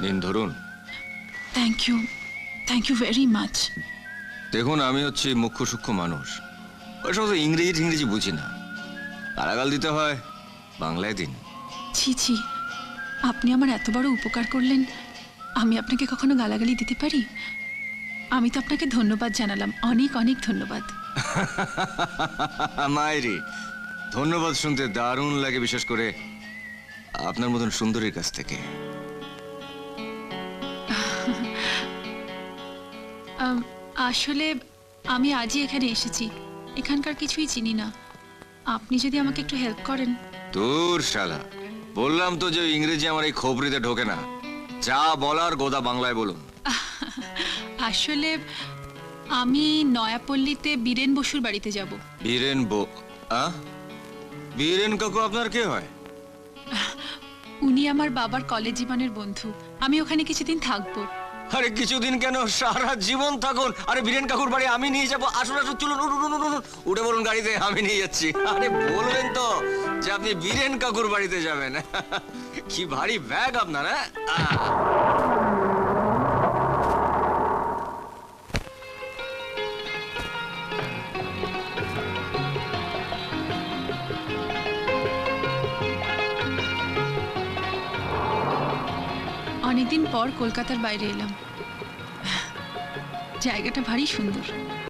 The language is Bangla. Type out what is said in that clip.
নিন ধরুন। Thank you thank you very much দেখুন আমি হচ্ছি মুখ্য সূক্ষ্ম মানুষ। ওই সমস্ত ইংরেজি টিংরেজি বুঝি না। গালাগাল দিতে হয় বাংলায় দিন। ছি ছি। আপনি আমার এত বড় উপকার করলেন আমি আপনাকে কখনো গালাগালি দিতে পারি? আমি তো আপনাকে ধন্যবাদ জানালাম। অনেক অনেক ধন্যবাদ। মায়েরি ধন্যবাদ শুনতে দারুণ লাগে বিশেষ করে আপনার মতন সুন্দরীর কাছ থেকে। আম, আসলে আমি আজই এখানে এসেছি। এখানকার কিছুই চিনি না। আপনি যদি আমাকে একটু হেল্প করেন। তোর শালা। বললাম তো যে ইংরেজি আমার এই খবরিতে ঢোকে না। যা বলার গোদা বাংলায় বলুন। আসলে আমি নয়াপল্লীতে বীরেন বসুর বাড়িতে যাব। বীরেন বো আ? বীরেন কাকু আপনার কে হয়? উনি আমার বাবার কলেজ জীবনের বন্ধু। আমি ওখানে কিছুদিন থাকব। আরে কিছুদিন কেন সারা জীবন থাকুন? আরে বীরেন কাকুর বাড়ি আমি নিয়ে যাব। আসুন আসুন, চলুন উঠে বলুন গাড়িতে, আমি নিয়ে যাচ্ছি। আরে বলবেন তো যে আপনি বীরেন কাকুর বাড়িতে যাবেন। কি ভারী ব্যাগ আপনার হ্যাঁ? অনেকদিন পর কলকাতার বাইরে এলাম। জায়গাটা ভারী সুন্দর।